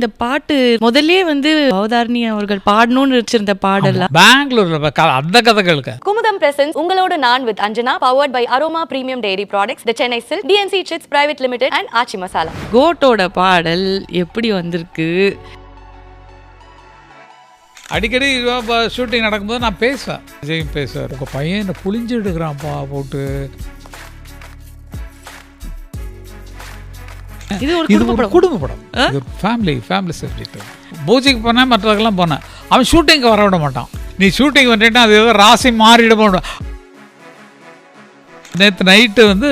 இந்த பாட்டு முதல்லயே வந்து அவதாரணி அவர்கள் பாடணும்னு வச்சிருந்த பாடலா பெங்களூர்ல அந்த கதைகளுக்கு குமுதம் பிரசன்ஸ் உங்களோட நான் with Anjana powered by Aroma premium dairy products the Chennai silks TNC chits private limited and Aachi Masala கோட்டோட பாடல் எப்படி வந்திருக்கு? அடிக்கடி ஷூட்டிங் நடக்கும்போது நான் பேசுவேன். விஜய் பேசுவார். உங்கள் பையன் என்ன புளிஞ்சு எடுக்கிறான்ப்பா போட்டு. இது ஒரு குடும்ப படம். குடும்ப படம். இது ஒரு ஃபேமிலி ஃபேமிலி சப்ஜெக்ட் பூஜைக்கு போனேன் மற்றதுக்கெல்லாம் போனேன் அவன் ஷூட்டிங்க்கு வர விட மாட்டான். நீ ஷூட்டிங் வந்துட்டா அது ஏதோ ராசி மாறிட நேற்று நைட்டு வந்து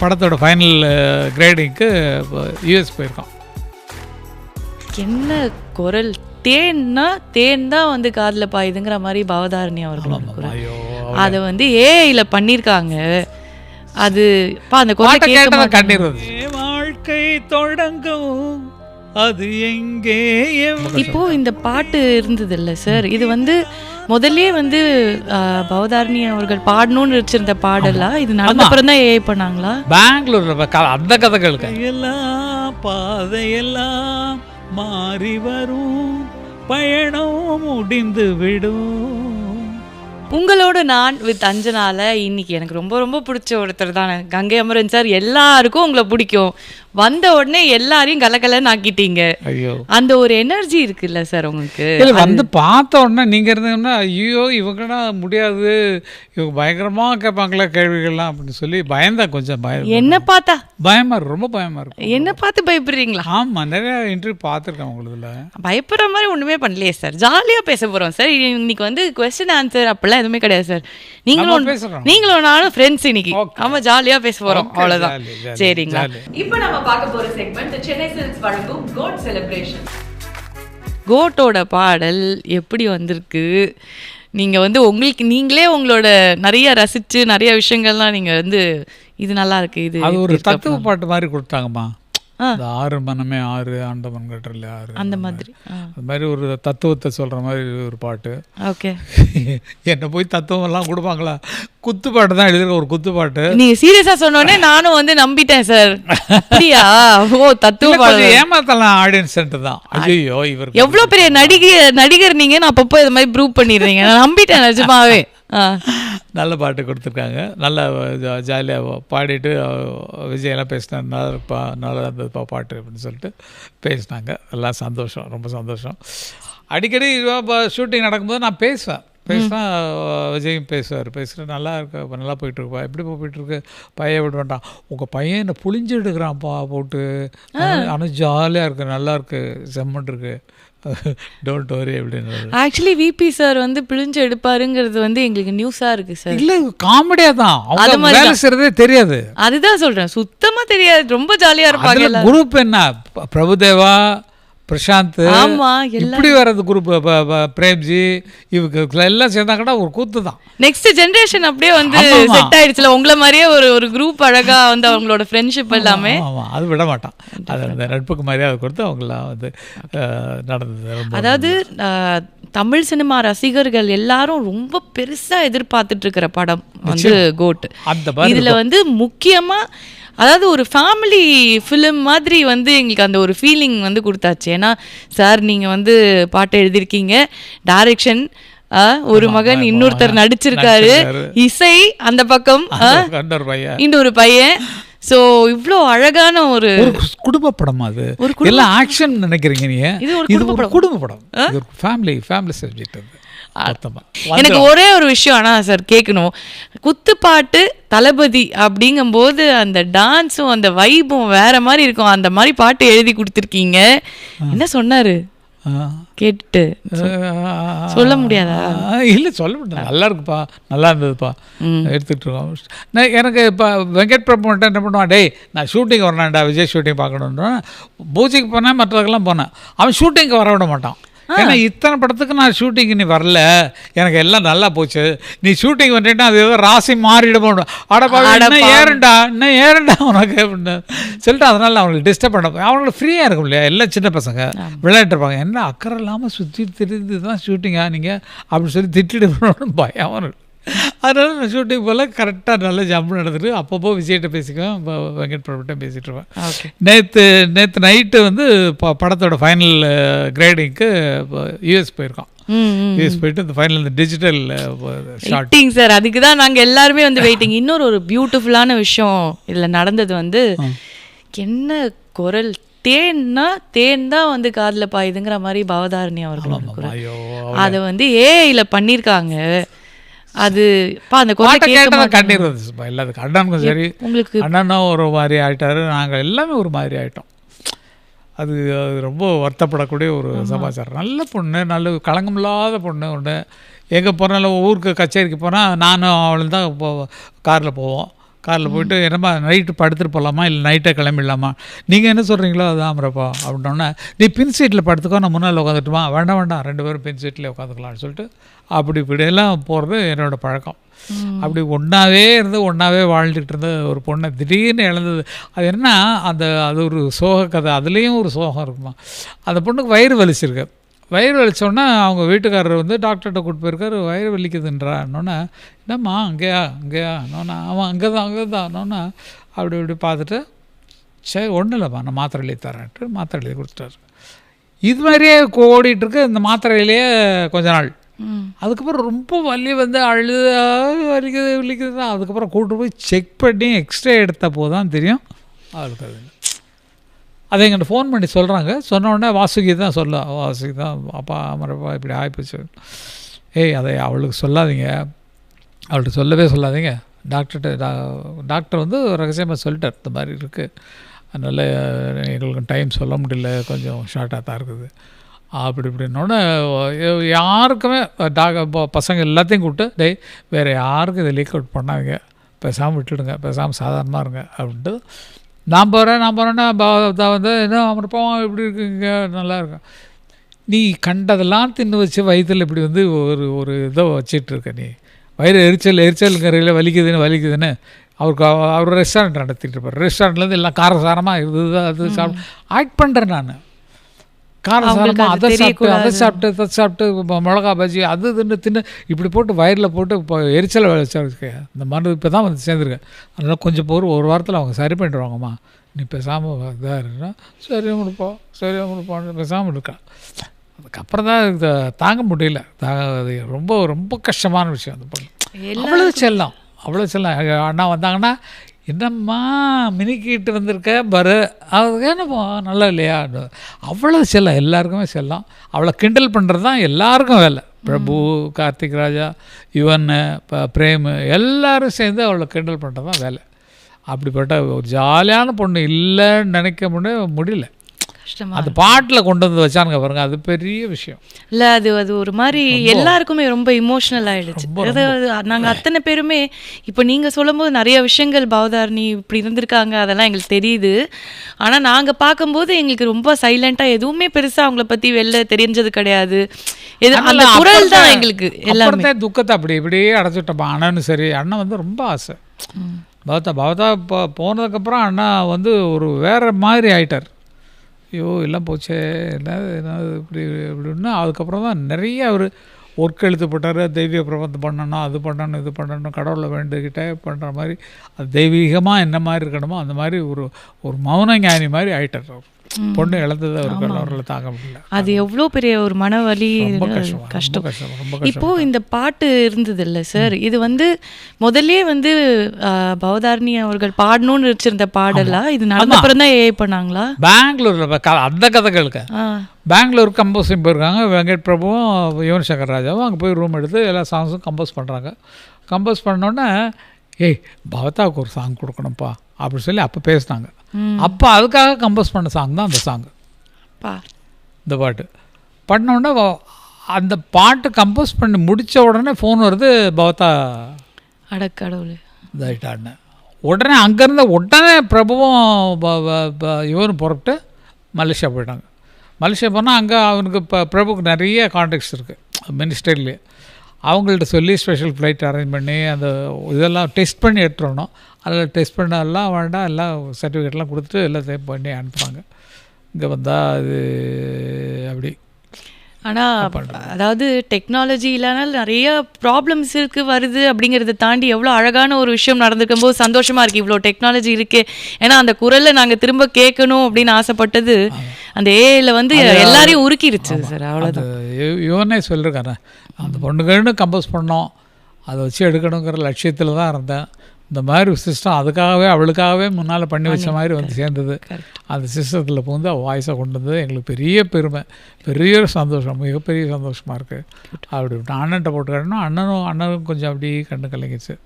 படத்தோட ஃபைனல் கிரேடிங்க்கு யூஎஸ் போயிருக்கோம் என்ன குரல்? தேன்னா தேன் தான் வந்து காதுல பாயுதுங்கிற மாதிரி பவதாரணி ஐயோ அதை வந்து ஏஐல பண்ணிருக்காங்க அது பா அந்த குரலை கேட்க. கண்ணீர் வாழ்க்கை தொடங்கும். அது எங்கே இப்போ இந்த பாட்டு இருந்தது இல்ல சார் இது வந்து முதல்லயே வந்து பவதாரணி அவர்கள் பாடணும்னு வச்சிருந்த பாடலா? இது நடந்த அப்புறம் தான் ஏஐ பண்ணாங்களா? பெங்களூர்ல அந்த கதைகளுக்கு எல்லாம் பாதையெல்லாம் மாறி வரும். பயணம் முடிந்து விடும். உங்களோட நான் வித் அஞ்சனால இன்னைக்கு எனக்கு ரொம்ப ரொம்ப பிடிச்ச ஒருத்தர் தான். கங்கை அமரன் சார் எல்லாருக்கும் உங்களை பிடிக்கும். வந்த உடனே எல்லாரையும் கலக்கலன்னு ஆக்கிட்டீங்க. ஐயோ. அந்த ஒரு எனர்ஜி இருக்குல்ல சார் உங்களுக்கு? இல்ல வந்து பார்த்த உடனே நீங்க இருந்தீங்கன்னா ஐயோ இவங்கடா முடியாது. இவங்க பயங்கரமா கேட்பாங்களே கேள்விகள்லாம் அப்படின்னு சொல்லி பயந்தா கொஞ்சம் பயம் என்ன பார்த்தா? பயமா இருக்கும் ரொம்ப பயமா இருக்கும். என்ன பார்த்து பயப்படுறீங்களா? ஆமா நிறைய இன்டர்வியூ பார்த்துருக்கேன் உங்களுதுல. பயப்படுற மாதிரி ஒண்ணுமே பண்ணலையே சார் ஜாலியா பேச போறோம் சார் இன்னைக்கு வந்து கொஸ்டின் ஆன்சர் அப்படிலாம் எதுவுமே கிடையாது சார் நீங்களும். நீங்களும் நானும் ஃப்ரெண்ட்ஸ் இன்னைக்கு. ஆமா ஜாலியா பேச போறோம். Jolly, சரிங்களா. இப்போ நம்ம பார்க்க போற செக்மெண்ட் சென்னை சில்க்ஸ் வழங்கும் கோட் செலிப்ரேஷன் கோட்டோட பாடல் எப்படி வந்திருக்கு? நீங்க வந்து உங்களுக்கு நீங்களே உங்களோட நிறைய ரசிச்சு நிறைய விஷயங்கள்லாம் நீங்க வந்து இது நல்லா இருக்கு இது அது ஒரு தத்துவ பாட்டு மாதிரி கொடுத்தாங்கம்மா. ஆ. அந்த ஆறு மனமே ஆறு ஆண்டவன் கட்டல ஆறு அந்த மாதிரி. அது மாதிரி ஒரு தத்துவத்தை சொல்ற மாதிரி ஒரு பாட்டு. ஓகே. என்ன போய் தத்துவம் எல்லாம் கொடுப்பாங்களா? குத்து பாட்டு தான் எழுதிருக்க ஒரு குத்து பாட்டு. நீங்க சீரியஸா சொன்னோடனே நானும் வந்து நம்பிட்டேன் சார் அப்படியா? ஓ தத்துவ கொஞ்சம் ஏமாத்தலாம் ஆடியன்ஸ் தான். ஐயோ இவர் எவ்வளவு பெரிய நடிகர் நடிகர் நீங்க? நான் அப்பப்போ இது மாதிரி ப்ரூவ் பண்ணிடுறீங்க. நான் நம்பிட்டேன் நிஜமாவே. நல்ல பாட்டு கொடுத்துருக்காங்க. நல்லா ஜாலியாக பாடிட்டு அஹ், விஜய் எல்லாம் பேசினார் நல்லா இருப்பா நல்லா இருந்ததுப்பா பாட்டு அப்படின்னு சொல்லிட்டு பேசினாங்க. எல்லாம் சந்தோஷம் ரொம்ப சந்தோஷம். அடிக்கடி ஷூட்டிங் நடக்கும்போது நான் பேசுவேன். பேசினா விஜயும் பேசுவார். பேசுகிற நல்லா இருக்கு நல்லா போயிட்டுருக்குப்பா எப்படி போயிட்டுருக்கு? பையன் விட வேண்டாம். உங்கள் பையன் என்ன புளிஞ்சு எடுக்கிறான்ப்பா போட்டு. ஆனால் ஜாலியாக இருக்கு நல்லா இருக்கு செம்மன் இருக்கு. டோன்ட் வரி அப்படின்னு ஆக்சுவலி விபி சார் வந்து பிழிஞ்சு எடுப்பாருங்கிறது வந்து எங்களுக்கு நியூஸா இருக்கு சார் இல்லை காமெடியாக தான். அது வேலை செய்கிறதே தெரியாது. அதுதான் சொல்றேன். சுத்தமா தெரியாது. ரொம்ப ஜாலியா இருப்பாங்க. குரூப் என்ன? பிரபுதேவா பிரசாந்த் இப்படி வர்றது குரூப் பிரேம்ஜி இவங்க எல்லாம் சேர்ந்தாங்கன்னா ஒரு கூத்து தான். நெக்ஸ்ட் ஜெனரேஷன் அப்படியே வந்து. செட் ஆயிடுச்சுல. உங்கள மாதிரியே ஒரு ஒரு குரூப் அழகா வந்து அவங்களோட ஃப்ரெண்ட்ஷிப் எல்லாமே. ஆமாம் அது விட மாட்டான். அது அந்த நட்புக்கு மரியாதை கொடுத்து அவங்களாம் வந்து நடந்தது அதாவது தமிழ் சினிமா ரசிகர்கள் எல்லாரும் ரொம்ப பெருசா எதிர்பார்த்துட்டு இருக்கிற படம் வந்து கோட் இதுல வந்து முக்கியமா அதாவது ஒரு ஃபேமிலி ஃபிலிம் மாதிரி வந்து எங்களுக்கு அந்த ஒரு ஃபீலிங் வந்து கொடுத்தாச்சு. ஏன்னா சார் நீங்க வந்து பாட்டு எழுதியிருக்கீங்க. டைரக்ஷன் ஒரு மகன் இன்னொருத்தர். நடிச்சிருக்காரு. இசை அந்த பக்கம் இன்னொரு பையன். சோ இவ்ளோ அழகான ஒரு குடும்ப படம் அது. ஒரு ஆக்ஷன் நினைக்கிறீங்க நீங்க? இது ஒரு குடும்ப படம். ஃபேமிலி ஃபேமிலி சப்ஜெக்ட் அது. எனக்கு ஒரே ஒரு விஷயம் ஆனா சார் கேட்கணும். குத்துப்பாட்டு தளபதி அப்படிங்கும்போது அந்த டான்ஸும் அந்த வைபும் வேற மாதிரி இருக்கும். அந்த மாதிரி பாட்டு எழுதி கொடுத்துருக்கீங்க. என்ன சொன்னாரு. கேட்டுட்டு. சொல்ல முடியாதா? இல்லை சொல்ல முடியாது. நல்லா இருக்குப்பா. நல்லா இருந்ததுப்பா. எடுத்துகிட்டு இருக்கோம் நான் எனக்கு இப்போ வெங்கட் பிரபு மட்டும் என்ன பண்ணுவான் டேய் நான் ஷூட்டிங் வரலாம்டா விஜய் ஷூட்டிங் பார்க்கணுன்னா பூஜைக்கு போனேன் மற்றதுக்கெல்லாம் போனேன். அவன் ஷூட்டிங்க்கு வர விட மாட்டான். ஏன்னா இத்தனை படத்துக்கு நான் ஷூட்டிங் நீ வரல. எனக்கு எல்லாம் நல்லா போச்சு. நீ ஷூட்டிங் வந்துட்டா அது ஏதோ ராசி மாறிடுமோ அடப்பா இன்னும் ஏறுண்டா இன்னும் ஏறுண்டா உனக்கு அப்படின்னு. சொல்லிட்டு அதனால அவங்களுக்கு டிஸ்டர்ப் பண்ண அவங்களுக்கு ஃப்ரீயாக இருக்கும் இல்லையா? எல்லாம் சின்ன பசங்க. விளையாட்டு இருப்பாங்க. என்ன அக்கறை இல்லாமல் சுற்றி திரிந்து தான் ஷூட்டிங்கா நீங்கள் அப்படின்னு சொல்லி திட்டிட்டு பயம் அவனுக்கு அதனால ஷூட்டிங் போல் கரெக்டாக நல்ல ஜம்ப் நடந்துட்டு அப்பப்போ விஜய்கிட்ட பேசிக்குவேன். வெங்கட் பிரபுட்ட பேசிகிட்டு இருப்பேன். ஓகே நேற்று நேற்று நைட்டு வந்து படத்தோட ஃபைனல் கிரேடிங்க்கு யூஎஸ் போயிருக்கோம். யூஎஸ் போயிட்டு இந்த ஃபைனல் இந்த டிஜிட்டல் ஷார்ட் வெயிட்டிங் சார் அதுக்கு தான் நாங்கள் எல்லாருமே வந்து வெயிட்டிங் இன்னொரு ஒரு பியூட்டிஃபுல்லான விஷயம் இதில் நடந்தது வந்து என்ன குரல்? தேன்னா தேன் தான் வந்து காதில் பாயுதுங்கிற மாதிரி பவதாரணி ஐயோ அதை வந்து ஏஐல பண்ணியிருக்காங்க அது பா அந்த குரலை மாட்டேன் கண்ணீர் வந்துச்சுப்பா எல்லாத்துக்கும் அண்ணனுக்கும் சரி. உங்களுக்கு அண்ணனும் ஒரு மாதிரி ஆயிட்டாரு. நாங்கள் எல்லாமே ஒரு மாதிரி ஆயிட்டோம். அது அது ரொம்ப வருத்தப்படக்கூடிய ஒரு சமாச்சாரம். நல்ல பொண்ணு நல்ல களங்கமில்லாத பொண்ணு ஒன்று எங்கே போனாலும் ஊருக்கு கச்சேரிக்கு போனால் நானும் அவளும் தான் போ காரில் போவோம். காரில் போயிட்டு என்னம்மா நைட்டு படுத்துட்டு போகலாமா இல்லை நைட்டே கிளம்பிடலாமா? நீங்கள் என்ன சொல்கிறீங்களோ அதான் அமரப்பா அப்படின்னோடனே நீ பின் சீட்டில் படுத்துக்கோ நான் முன்னால் உட்காந்துட்டுமா வேண்டாம் வேண்டாம் ரெண்டு பேரும் பின் சீட்டில் உட்காந்துக்கலாம்னு சொல்லிட்டு அப்படி இப்படியெல்லாம் போகிறது என்னோடய பழக்கம். அப்படி ஒன்றாவே இருந்து ஒன்றாவே வாழ்ந்துக்கிட்டு இருந்த ஒரு பொண்ணை திடீர்னு இழந்தது. அது என்ன அந்த அது ஒரு சோக கதை அதுலேயும் ஒரு சோகம் இருக்குமா? அந்த பொண்ணுக்கு வயிறு வலிச்சிருக்கு. வயிறு வலிச்சோடனே அவங்க வீட்டுக்காரர் வந்து டாக்டர்கிட்ட கூட்டு போயிருக்காரு வயிறு வலிக்குதுன்றான்னொன்னே என்னம்மா அங்கேயா? அங்கேயா. நோனா அவன் அங்கே தான் அங்கே தான் அப்படி இப்படி பார்த்துட்டு சரி ஒன்றும் இல்லைம்மா நான் மாத்திரை எழுதி தரேன்ட்டு மாத்திரை எழுதி கொடுத்துட்டாரு. இது மாதிரியே ஓடிட்டு இருக்கு இந்த மாத்திரையிலேயே கொஞ்ச நாள். அதுக்கப்புறம் ரொம்ப வலி வந்து அழுது "ஆ, வலிக்குது வலிக்குது அதுக்கப்புறம் கூட்டு போய் செக் பண்ணி எக்ஸ்ரே எடுத்த போது தான் தெரியும். அவளுக்கு அது. அதை எங்கிட்ட ஃபோன் பண்ணி சொல்கிறாங்க சொன்ன உடனே வாசுகி தான் சொல்ல வாசுகி தான் அப்பா அமரப்பா இப்படி ஆகிப்போச்சு ஏய் அதை அவளுக்கு சொல்லாதீங்க. அவள்கிட்ட சொல்லவே சொல்லாதீங்க. டாக்டர்கிட்ட டா டாக்டர் வந்து ரகசியமாக சொல்லிட்டார். இந்த மாதிரி இருக்குது அதனால் எங்களுக்கு டைம் சொல்ல முடியல. கொஞ்சம் ஷார்ட்டாக தான் இருக்குது. அப்படி இப்படின்னோடனே யாருக்குமே டாக பசங்க எல்லாத்தையும் கூப்பிட்டு டேய் வேறு யாருக்கும் இதை லீக் அவுட் பண்ணாதீங்க. பேசாமல் விட்டுடுங்க. பேசாமல் சாதாரணமாக இருங்க. அப்படின்ட்டு நான் போகிறேன் நான் போகிறேன்னா வந்து என்ன அவன் போவான் இப்படி இருக்குங்க? நல்லா இருக்கும். நீ கண்டதெல்லாம் தின்னு வச்சு வயிற்றில் இப்படி வந்து ஒரு ஒரு இதை வச்சிட்ருக்க நீ. வயிறு எரிச்சல் எரிச்சலுங்கிறதுல வலிக்குதுன்னு வலிக்குதுன்னு அவருக்கு அவ- அவர் ரெஸ்டாரண்ட் நடத்திட்டு இருப்பார். ரெஸ்டாரண்ட்லேருந்து எல்லாம் காரசாரமாக இது அது சாப்பிட்டு ஆக்ட் பண்ணுறேன் நான். காரசாரமாக அது சாப்பிட்டு அதை. சாப்பிட்டு இதை சாப்பிட்டு மிளகா பஜ்ஜி அது தின்னு தின்னு இப்படி போட்டு வயிறில் போட்டு இப்போ எரிச்சலை வச்சு இந்த மருந்து இப்போ தான் வந்து சேர்ந்துருக்கேன். அதனால் கொஞ்சம் போர் ஒரு வாரத்தில் அவங்க சரி பண்ணிடுவாங்கம்மா நீ பேசாமல் இதாக இருந்தா சரி கொடுப்போம் சரி கொடுப்போம் பேசாமல் இருக்கா அதுக்கப்புறம் தான் இதை தாங்க முடியல. தாங்க அது ரொம்ப ரொம்ப கஷ்டமான விஷயம் அந்த பொண்ணு அவ்வளோ செல்லம். அவ்வளோ செல்லம். அண்ணா வந்தாங்கன்னா என்னம்மா மினிக்கிட்டு வந்திருக்க? பரு. அது என்னப்பா நல்லா இல்லையா? அவ்வளோ செல்லம் எல்லாருக்குமே செல்லம். அவளை கிண்டல் பண்ணுறது தான் எல்லாருக்கும் வேலை. பிரபு கார்த்திக் ராஜா யுவன் பிரேம் எல்லாரும் சேர்ந்து அவளை கிண்டல் பண்ணுறது தான் வேலை. அப்படிப்பட்ட ஒரு ஜாலியான பொண்ணு இல்லைன்னு நினைக்க முடிய முடியல. அந்த பாட்டில் கொண்டு வந்து வச்சானுங்க பாருங்க அது பெரிய விஷயம். இல்ல அது அது ஒரு மாதிரி எல்லாருக்குமே ரொம்ப இமோஷனல் ஆயிடுச்சு. அதாவது நாங்க அத்தனை பேருமே இப்போ நீங்க சொல்லும்போது நிறைய விஷயங்கள் பவதாரணி இப்படி இருந்திருக்காங்க அதெல்லாம் எங்களுக்கு தெரியுது. ஆனா நாங்க பார்க்கும்போது எங்களுக்கு ரொம்ப சைலண்டா எதுவுமே பெருசா அவங்கள பத்தி வெளில தெரிஞ்சது கிடையாது. எது அந்த குரல் தான் எங்களுக்கு எல்லாமே. அப்புறத்தை துக்கத்தை அப்படி இப்படியே அடைச்சிட்டப்பா அண்ணனும் சரி அண்ணன் வந்து ரொம்ப ஆசை. பவதா பவதா இப்போ போனதுக்கப்புறம் அண்ணா வந்து ஒரு வேற மாதிரி ஆயிட்டார். ஐயோ எல்லாம் போச்சே என்ன என்ன இப்படி இப்படின்னா அதுக்கப்புறம் தான் நிறைய அவர் ஒர்க் எழுத்து போட்டார் தெய்வீக பிரபந்தம் பண்ணணும் அது பண்ணணும் இது பண்ணணும் கடவுளை வேண்டுகிட்டே பண்ணுற மாதிரி அது தெய்வீகமாக என்ன மாதிரி இருக்கணுமோ அந்த மாதிரி ஒரு ஒரு மௌன ஞானி மாதிரி ஆகிட்டார் அவர். பொண்ணு இழந்தது அவருக்கு அவரில் தாங்க முடியல. அது எவ்வளோ பெரிய ஒரு ரொம்ப இது, கஷ்டம் இப்போ இந்த பாட்டு இருந்தது இல்ல சார் இது வந்து முதல்லயே வந்து பவதாரணி அவர்கள் பாடணும்னு வச்சிருந்த பாடலா? இது நடந்த அப்புறம் தான் ஏஐ பண்ணாங்களா? பெங்களூரில் அந்த கதை கேளுக்க ஆ. பெங்களூர் கம்போஸிங் போயிருக்காங்க வெங்கட் பிரபுவும் யுவன் சங்கர் ராஜாவும் அங்கே போய் ரூம் எடுத்து எல்லா சாங்ஸும் கம்போஸ் பண்ணுறாங்க கம்போஸ் பண்ணோன்னே ஏய் பவதாவுக்கு ஒரு சாங் கொடுக்கணும்ப்பா அப்படின்னு சொல்லி அப்போ பேசினாங்க. அப்போ அதுக்காக கம்போஸ் பண்ண சாங் தான் அந்த சாங் பா. இந்த பாட்டு. பண்ண உடனே வ- அந்த பாட்டு கம்போஸ் பண்ணி முடித்த உடனே ஃபோன் வருது பவதா. அடக்கடவுளே இதாயிட்டான்னு உடனே அங்கேருந்து உடனே பிரபுவும் இவரும் புறப்பட்டு மலேசியா போயிட்டாங்க. மலேசியா போனால் அங்கே அவனுக்கு இப்போ பிரபுக்கு நிறைய கான்டாக்ட்ஸ் இருக்குது மினிஸ்டர்லேயே அவங்கள்ட்ட சொல்லி ஸ்பெஷல் ஃப்ளைட் அரேஞ்ச் பண்ணி அந்த இதெல்லாம் டெஸ்ட் பண்ணி எடுத்துடணும். அதில் டெஸ்ட் பண்ண எல்லாம் வேண்டாம் எல்லாம் சர்டிஃபிகேட்லாம் கொடுத்துட்டு எல்லாத்தையும் பண்ணி அனுப்புகிறாங்க இங்கே வந்தால் அது அப்படி ஆனா அதாவது டெக்னாலஜி இல்லைனால நிறைய ப்ராப்ளம்ஸ் இருக்கு வருது அப்படிங்கறத தாண்டி எவ்வளவு அழகான ஒரு விஷயம் நடந்திருக்கும் போது சந்தோஷமா இருக்கு. இவ்வளோ டெக்னாலஜி இருக்கே. ஏன்னா அந்த குரல்ல நாங்க திரும்ப கேட்கணும் அப்படின்னு ஆசைப்பட்டது அந்த ஏஐல வந்து எல்லாரையும் உருக்கிருச்சு சார் இவ- இவனே சொல்லியிருக்காரு அந்த பொண்ணுகள்னு கம்போஸ் பண்ணோம். அதை வச்சு எடுக்கணுங்கிற லட்சியத்தில் தான் இருந்தேன். இந்த மாதிரி சிஸ்டம் அதுக்காகவே அவளுக்காகவே முன்னால் பண்ணி வச்ச மாதிரி வந்து சேர்ந்தது. அந்த சிஸ்டத்தில் புகுந்து அவள் வாய்ஸை கொண்டு வந்தது. எங்களுக்கு பெரிய பெருமை. பெரிய சந்தோஷம். மிகப்பெரிய சந்தோஷமாக இருக்குது அப்படி அண்ணன்ட்ட போட்டு காட்டணும் அண்ணனும் அண்ணனும் கொஞ்சம் அப்படி கண்ணு கலங்கிச்சு.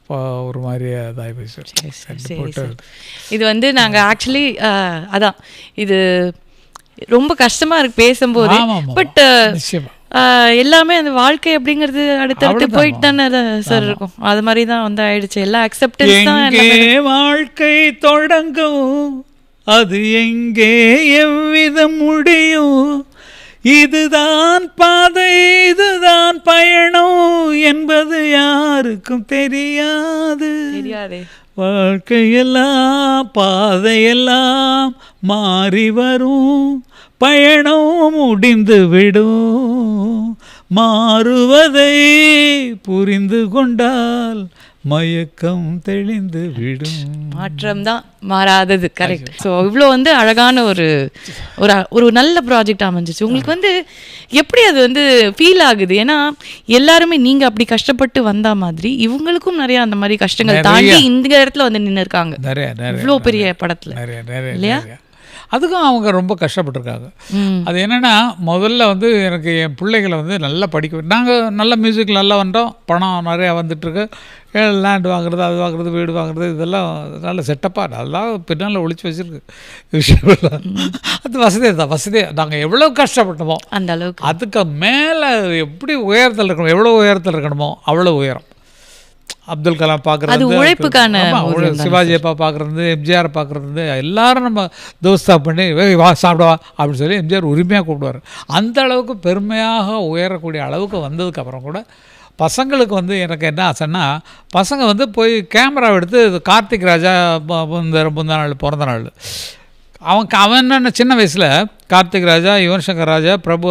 இப்போ ஒரு மாதிரி இதாகி சார் இது வந்து நாங்க ஆக்சுவலி அதான். இது ரொம்ப கஷ்டமா இருக்கு பேசும்போது. பட் எல்லாமே அந்த வாழ்க்கை அப்படிங்கிறது அடுத்தடுத்து போயிட்டு தானே சார் இருக்கும். அது மாதிரி தான் வந்து ஆயிடுச்சு. எல்லா அக்செப்டன்ஸ் தான் வாழ்க்கை தொடங்கும்? அது எங்கே எவ்விதம் முடியும்? இதுதான் பாதை இதுதான் பயணம் என்பது யாருக்கும் தெரியாது. தெரியாதே. வாழ்க்கையெல்லாம் பாதையெல்லாம் மாறி வரும். பயணம் முடிந்து விடும். மாறுவதை புரிந்து கொண்டால் மயக்கம் தெளிந்து விடும். மாற்றம் தான் மாறாதது கரெக்ட் ஸோ இவ்வளோ வந்து அழகான ஒரு ஒரு ஒரு நல்ல ப்ராஜெக்ட் அமைஞ்சிச்சு. உங்களுக்கு வந்து எப்படி அது வந்து ஃபீல் ஆகுது? ஏன்னா எல்லாருமே நீங்க அப்படி கஷ்டப்பட்டு வந்தா மாதிரி இவங்களுக்கும் நிறைய அந்த மாதிரி கஷ்டங்கள் தாண்டி இந்த இடத்துல வந்து நின்று இருக்காங்க இவ்வளோ பெரிய படத்துல. நிறைய. அதுக்கும் அவங்க ரொம்ப கஷ்டப்பட்டிருக்காங்க. அது என்னென்னா முதல்ல வந்து எனக்கு என் பிள்ளைகளை வந்து நல்லா படிக்க நாங்கள் நல்ல மியூசிக் நல்லா வந்தோம். பணம் நிறையா வந்துட்டுருக்கு. லேண்ட் வாங்குறது அது வாங்குறது வீடு வாங்குறது இதெல்லாம் நல்ல செட்டப்பாக நல்லா பின்னால் ஒழிச்சு வச்சிருக்கு. விஷயம் அது வசதி தான் வசதி நாங்கள் எவ்வளோ கஷ்டப்பட்டோமோ அந்த அளவுக்கு. அதுக்கு மேலே எப்படி உயரத்தில் இருக்கணும் எவ்வளோ உயரத்தில் இருக்கணுமோ அவ்வளோ உயரம். அப்துல் கலாம் பார்க்குறது உழைப்புக்கான சிவாஜி அப்பா பார்க்குறது எம்ஜிஆர் பார்க்குறது எல்லாரும் நம்ம தோஸ்தா பண்ணி "ஏய், வா சாப்பிடுவா அப்படின்னு சொல்லி எம்ஜிஆர் உரிமையாக கூப்பிடுவார். அந்த அளவுக்கு பெருமையாக உயரக்கூடிய அளவுக்கு வந்ததுக்கு அப்புறம் கூட பசங்களுக்கு வந்து எனக்கு என்ன ஆசைன்னா பசங்க வந்து போய் கேமரா எடுத்து கார்த்திக் ராஜா ப- முந்த நாள் பிறந்த நாள். அவன் அவன் என்னென்ன சின்ன வயசில் கார்த்திக் ராஜா யுவன் சங்கர் ராஜா பிரபு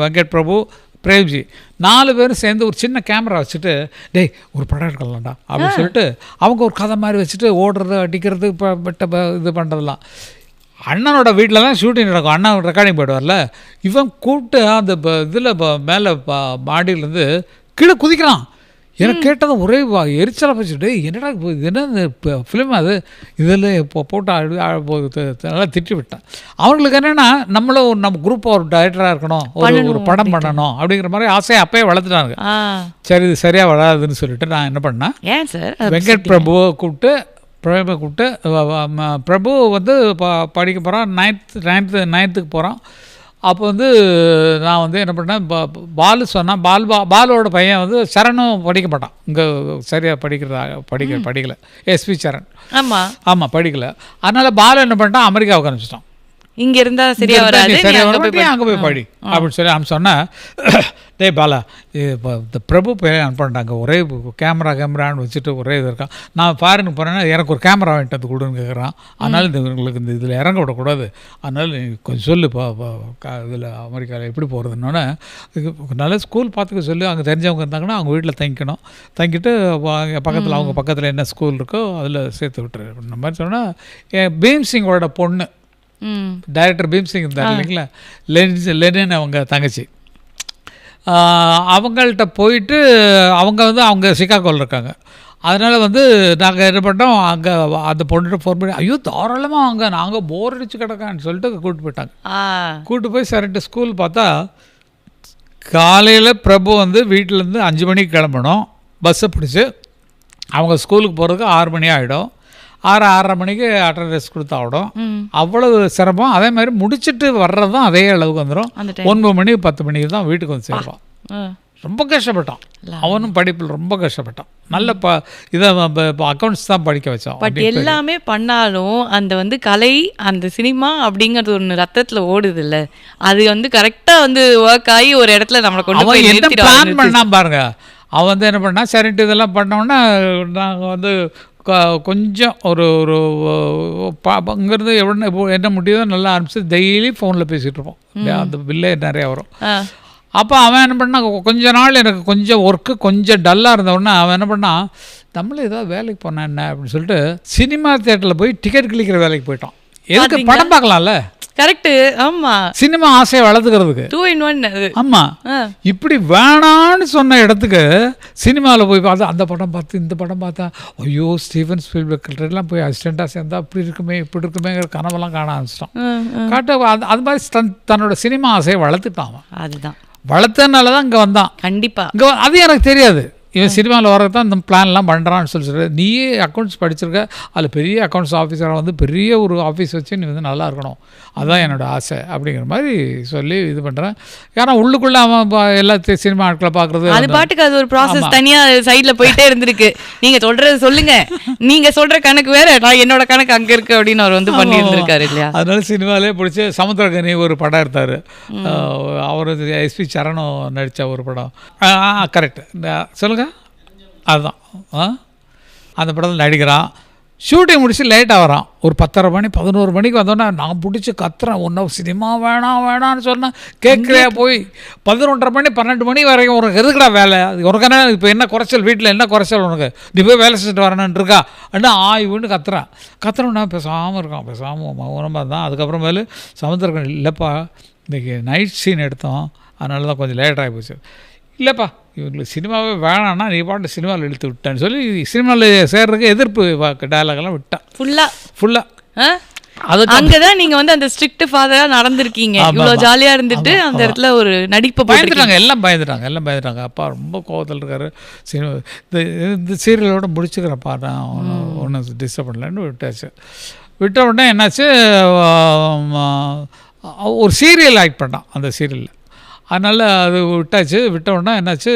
வெங்கட் பிரபு பிரேம்ஜி நாலு பேரும் சேர்ந்து ஒரு சின்ன கேமரா வச்சுட்டு டேய் ஒரு படம் எடுக்கலாம்டா அப்படின்னு சொல்லிட்டு அவங்க ஒரு கதை மாதிரி வச்சுட்டு ஓடுறது அடிக்கிறது இப்போ இது பண்ணுறதெல்லாம் அண்ணனோட வீட்டில் தான் ஷூட்டிங் நடக்கும். அண்ணன் ரெக்கார்டிங் போயிடுவார்ல இவன் கூப்பிட்டு அந்த இதில் மேலே மாடியிலேருந்து கீழே குதிக்கிறான். எனக்கு கேட்டதும் ஒரே எரிச்சலா போச்சு. டேய் என்னடா இப்போ என்ன ஃபிலிம் அது? இதில் இப்போ போட்டு நல்லா திட்டி விட்டேன். அவங்களுக்கு என்னென்னா நம்மளும் ஒரு நம்ம குரூப்பாக ஒரு டைரக்டராக இருக்கணும் ஒரு ஒரு படம் பண்ணணும் அப்படிங்கிற மாதிரி ஆசையை அப்பயே வளர்த்துட்டாங்க சரி இது சரியாக வராதுன்னு சொல்லிட்டு நான் என்ன பண்ணேன் ஏன் சார்? வெங்கட் பிரபுவை கூப்பிட்டு பிரபுவை கூப்பிட்டு பிரபு வந்து படிக்க போகிறான் நைன்த் நைன்த்து நைன்த்துக்கு போகிறான் அப்போ வந்து நான் வந்து என்ன பண்ணேன் பா- பாலு சொன்னேன் பால் பா பாலுவோட பையன் வந்து சரணும் படிக்க மாட்டான் இங்கே சரியாக படிக்கிறதா படிக்க படிக்கல. எஸ்பி சரண். ஆமா. ஆமாம் படிக்கல. அதனால் பாலு என்ன பண்ணிட்டான் அமெரிக்காவுக்கு அனுப்பிச்சிட்டான் இங்க இருந்தா சரியா இங்க இருந்தா வராது? அங்க போய் படி. அப்படின்னு சொல்லி அவன் சொன்னேன். டேய் பாலா இப்போ இந்த பிரபு பேர் அனுப்பிட்டாங்க ஒரே கேமரா கேமரான்னு வச்சுட்டு ஒரே இது இருக்கான். நான் ஃபாரினுக்கு போனேன்னா எனக்கு ஒரு கேமரா வாங்கிட்டு வந்து கொடுன்னு கேட்குறான் அதனால இந்த உங்களுக்கு இந்த இதில் இறங்க விடக்கூடாது. அதனால கொஞ்சம் சொல்லு இதில் அமெரிக்காவில் எப்படி போகிறதுன்னொன்னே நல்ல ஸ்கூல் பார்த்துக்க சொல்லி. அங்கே தெரிஞ்சவங்க இருந்தாங்கன்னா அவங்க வீட்டில் தங்கிக்கணும். தங்கிட்டு பக்கத்தில் அவங்க பக்கத்தில் என்ன ஸ்கூல் இருக்கோ அதில் சேர்த்து விட்டுரு. இந்த மாதிரி சொன்னால் என் பீம் சிங்கோட பொண்ணு டைரக்டர் பீம்சிங் இருந்தார் இல்லைங்களா? லெனின் லெனின் அவங்க தங்கச்சி. அவங்கள்ட்ட போயிட்டு அவங்க வந்து அவங்க சிகாகோவில் இருக்காங்க. அதனால் வந்து நாங்கள் என்ன பண்ணோம் அங்கே அந்த பொண்ணுகிட்ட ஃபோன் பண்ணி ஐயோ தாராளமாக அங்கே நாங்கள் போர் அடிச்சு கிடக்கான்னு சொல்லிட்டு கூப்பிட்டு போயிட்டாங்க. கூப்பிட்டு போய் சரிட்டு ஸ்கூல் பார்த்தா காலையில் பிரபு வந்து வீட்டிலேருந்து அஞ்சு மணிக்கு கிளம்பணும். பஸ்ஸை பிடிச்சி அவங்க ஸ்கூலுக்கு போகிறதுக்கு ஆறு மணி ஆகிடும் ஆறு ஆறரை மணிக்கு அட்டண்டன்ஸ் கொடுத்தாவிடும் ம். அவ்வளவு சிரமம். அதே மாதிரி முடிச்சிட்டு வர்றது தான் அதே அளவுக்கு வந்துடும் ஒன்பது மணி பத்து மணிக்கு தான் வீட்டுக்கு வந்து சேருவான் ரொம்ப கஷ்டப்பட்டான் அவனும் படிப்பில் ரொம்ப கஷ்டப்பட்டான். நல்ல ப இதை அக்கௌண்ட்ஸ் தான் படிக்க வச்சான். பட் எல்லாமே பண்ணாலும் அந்த வந்து கலை அந்த சினிமா அப்படிங்கிறது ஒன்று ரத்தத்துல ஓடுது இல்ல அது வந்து கரெக்டா வந்து ஒர்க் ஆகி ஒரு இடத்துல நம்மளை கொண்டு போய் என்ன பிளான் பண்ணான் பாருங்க. அவன் வந்து என்ன பண்ணா சரின்ட்டு இதெல்லாம் பண்ணோன்னா நாங்கள் வந்து கொஞ்சம் ஒரு ஒரு பா அங்கேருந்து எவ்வளோ என்ன முடியுதோ நல்லா அனுப்பிச்சு டெய்லி ஃபோனில் பேசிகிட்டு இருப்போம். அந்த பில்லே நிறையா வரும். அப்போ அவன் என்ன பண்ணா கொஞ்ச நாள் எனக்கு கொஞ்சம் ஒர்க்கு கொஞ்சம் டல்லாக இருந்த உடனே அவன் என்ன பண்ணான்? நம்மளும் ஏதாவது வேலைக்கு போனா என்ன? அப்படின்னு சொல்லிட்டு சினிமா தேட்டரில் போய் டிக்கெட் கிளிக்கிற வேலைக்கு போயிட்டோம் எதுக்கு படம் பார்க்கலாம்ல? கரெக்ட் ஆமா. சினிமா ஆசையை வளர்த்துக்கிறதுக்கு. டூ இன் ஒன் அது. ஆமாம் ஆ. இப்படி வேணான்னு சொன்ன இடத்துக்கு சினிமாவில் போய் பார்த்தா அந்த படம் பார்த்து இந்த படம் பார்த்தா ஐயோ ஸ்டீவன் ஸ்பீல்பெக்கெல்லாம் போய் அசிஸ்டண்ட்டாக சேர்ந்தா அப்படி இருக்குமே இப்படி இருக்குமேங்கிற கனவெல்லாம் காண ஆரம்பிச்சிட்டான். காட்ட அது அது மாதிரி தன் தன்னோட சினிமா ஆசையை வளர்த்துட்டான் அதுதான். வளர்த்தனால தான் இங்கே வந்தான். கண்டிப்பா. இங்கே அது எனக்கு தெரியாது. இவன் சினிமாவில் வரது தான் இந்த பிளான்லாம் பண்ணுறான்னு சொல்லி சொல்ற நீயே அக்கௌண்ட்ஸ் படிச்சிருக்க அதில் பெரிய அக்கௌண்ட்ஸ் ஆஃபீஸராக வந்து பெரிய ஒரு ஆஃபீஸ் வச்சு நீ வந்து நல்லா இருக்கணும். அதான் என்னோட ஆசை அப்படிங்கிற மாதிரி சொல்லி இது பண்ணுறேன் ஏன்னா உள்ளுக்குள்ளே அவன் எல்லாத்தையும் சினிமா ஆட்களை பார்க்குறது அது பாட்டுக்கு அது ஒரு ப்ராசஸ் தனியா சைடுல போயிட்டே இருந்திருக்கு. நீங்க சொல்றது சொல்லுங்க. நீங்க சொல்ற கணக்கு வேற. நான் என்னோட கணக்கு அங்க இருக்கு அப்படின்னு அவர் வந்து பண்ணி இருந்திருக்காரு இல்லையா? அதனால சினிமாலே பிடிச்சி சமுத்திரகனி ஒரு படம் எடுத்தார். அவர் எஸ்பி சரணம் நடித்த ஒரு படம். கரெக்ட் சொல்லுங்க. அதுதான் அந்த படத்தில் நடிக்கிறான் ஷூட்டிங் முடிச்சு லேட்டாக வரான் ஒரு பத்தரை மணி பதினோரு மணிக்கு வந்தோன்னே நான் பிடிச்சி கத்துறேன். ஒன்றும் சினிமா வேணாம் வேணான்னு சொன்னேன். கேட்குறியா போய்? பதினொன்றரை மணி பன்னெண்டு மணி வரைக்கும் உனக்கு எதுக்குடா வேலை? அது உனக்கு என்ன இப்போ என்ன குறைச்சல் வீட்டில் என்ன குறைச்சல் உனக்கு? நீ போய் வேலை செஞ்சுட்டு வரணுன்னு இருக்கா? அண்ணா ஆய்வுன்னு கத்துறேன். கத்துறோன்னா பேசாமல் இருக்கான். பேசாமல் மௌனமாக தான் அதுக்கப்புறமேலு சமுத்திரக்கணி இல்லைப்பா இன்றைக்கி நைட் சீன் எடுத்தோம். அதனால தான் கொஞ்சம் லேட் ஆகி போச்சு. இல்லைப்பா இவங்களுக்கு சினிமாவே வேணாம்னா நீ பாட்டு சினிமாவில் இழுத்து விட்டேன்னு சொல்லி சினிமாவில் சேர்றதுக்கு எதிர்ப்பு டயலாகெல்லாம் விட்டான். ஃபுல்லா? ஃபுல்லாக அது அங்கதான் நீங்க வந்து அந்த ஸ்ட்ரிக்ட் ஃபாதரா நடந்திருக்கீங்க. இவ்வளவு. ஜாலியா இருந்துட்டு அந்த இடத்துல ஒரு நடிப்பு பயந்துட்டாங்க எல்லாம் பயந்துட்டாங்க எல்லாம் பயந்துட்டாங்க. அப்பா ரொம்ப கோவத்தில் இருக்காரு. சினிமா இந்த இந்த சீரியலோட முடிச்சுக்கிறப்பா நான் ஒன்றும் டிஸ்டர்ப் பண்ணலன்னு விட்டாச்சு. விட்ட உடனே என்னாச்சு ஒரு சீரியல் ஆக்ட் பண்ணான் அந்த சீரியலில் அதனால் அது விட்டாச்சு. விட்ட உடனே என்னாச்சு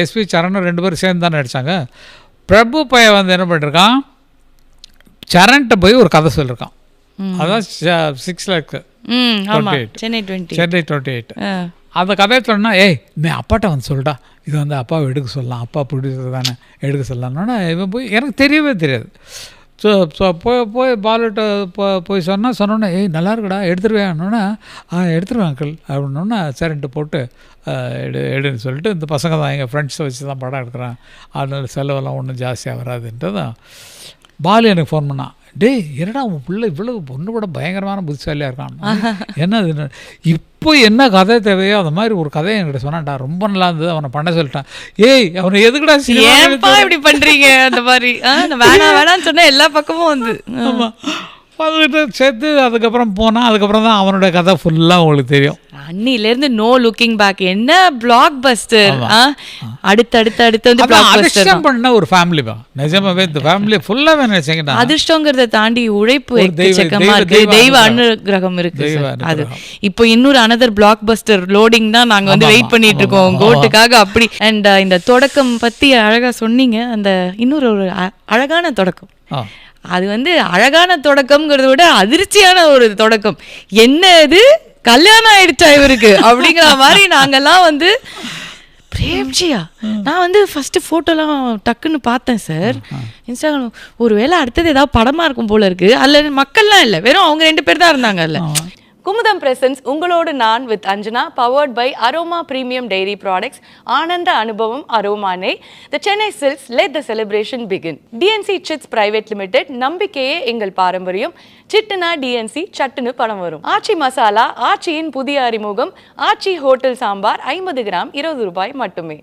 எஸ்பி சரண் ரெண்டு பேரும் சேர்ந்து தான் நடித்தாங்க பிரபு பையன் வந்து என்ன பண்ணிருக்கான்? சரண்கிட்ட போய் ஒரு கதை சொல்லியிருக்கான் அதான் சிக்ஸ் 28. சென்னை டுவெண்ட்டி எயிட் அந்த கதையை சொன்னா ஏய் நீ அப்பாட்ட வந்து சொல்லிட்டா இது வந்து அப்பாவை எடுக்க சொல்லலாம். அப்பா ப்ரொடியூசர் தானே எடுக்க சொல்லலாம்னா. இவன் போய் எனக்கு தெரியவே தெரியாது. ஸோ ஸோ போய் போய் பாலுட்ட போ போய் சொன்னால் சொன்னோன்னே ஏய் நல்லா இருக்குடா எடுத்துருவேன்னொன்னே ஆ எடுத்துருவேன் அங்கிள் அப்படின்னோன்னே சரின்ட்டு போட்டு எடு எடுன்னு சொல்லிட்டு இந்த பசங்க தான் எங்கள் ஃப்ரெண்ட்ஸை வச்சு தான் படம் எடுக்கிறேன். அதனால செலவெல்லாம் ஒன்றும் ஜாஸ்தியாக வராதுன்ட்டு தான் பாலு எனக்கு ஃபோன் பண்ணான். டேய் என்னடா உன் பிள்ளை இவ்வளவு பொண்ணு கூட பயங்கரமான புத்திசாலியாக இருக்கான்? என்ன இப்போ என்ன கதை தேவையோ அந்த மாதிரி ஒரு கதையை என்கிட்ட சொன்னான்டா ரொம்ப நல்லா இருந்தது. அவனை பண்ண சொல்லிட்டான். ஏய் அவனை எதுக்குடா சினிமா ஏன்பா இப்படி பண்றீங்க அந்த மாதிரி? வேணாம் வேணாம்னு சொன்னா எல்லா பக்கமும் வந்து. ஆமாம் அதுக்கிட்ட சேர்த்து அதுக்கப்புறம் போனால் அதுக்கப்புறம் தான் அவனோட கதை ஃபுல்லாக உங்களுக்கு தெரியும். அன்னில இருந்து நோ லுக்கிங் பேக் என்ன பிளாக் பஸ்டர் அடுத்து அடுத்து அடுத்து வந்து பிளாக் பஸ்டர் பண்ண ஒரு ஃபேமிலி தான். நிஜமாவே இந்த ஃபேமிலி ஃபுல்லாகவே நினச்சிங்கன்னா அதிர்ஷ்டங்கிறத தாண்டி உழைப்பு எக்கச்சக்கமா இருக்கு. தெய்வ அனுகிரகம். இருக்கு. அது. இப்போ இன்னொரு அனதர் பிளாக் பஸ்டர் லோடிங் தான் நாங்க வந்து வெயிட் பண்ணிட்டு இருக்கோம். கோட்டுக்காக அப்படி. அண்ட் இந்த தொடக்கம் பத்தி அழகா சொன்னீங்க. அந்த இன்னொரு ஒரு அழகான தொடக்கம். ஆ. அது வந்து அழகான தொடக்கம்ங்கிறத விட அதிர்ச்சியான ஒரு தொடக்கம். என்ன இது கல்யாணம் ஆயிடுச்சா இவருக்கு? அப்படிங்கிற மாதிரி நாங்கெல்லாம் வந்து பிரேம்ஜியா நான் வந்து ஃபஸ்ட்டு ஃபோட்டோலாம் டக்குன்னு பார்த்தேன் சார் இன்ஸ்டாகிராம் ஒருவேளை அடுத்தது ஏதாவது படமாக இருக்கும் போல இருக்குது அதில் மக்கள்லாம் இல்லை. வெறும் அவங்க ரெண்டு பேர் தான் இருந்தாங்க அதில் குமுதம் பிரசன்ஸ் உங்களோடு நான் with Anjana powered by Aroma premium dairy products ஆனந்த அனுபவம் அரோமானே the Chennai silks let the celebration begin TNC chits private limited நம்பிக்கையே எங்கள் பாரம்பரியம். சிட்டுனா டிஎன்சி சட்டுன்னு பணம் வரும். ஆச்சி மசாலா ஆச்சியின் புதிய அறிமுகம் ஆச்சி ஹோட்டல் சாம்பார் ஐம்பது கிராம் இருபது ரூபாய் மட்டுமே.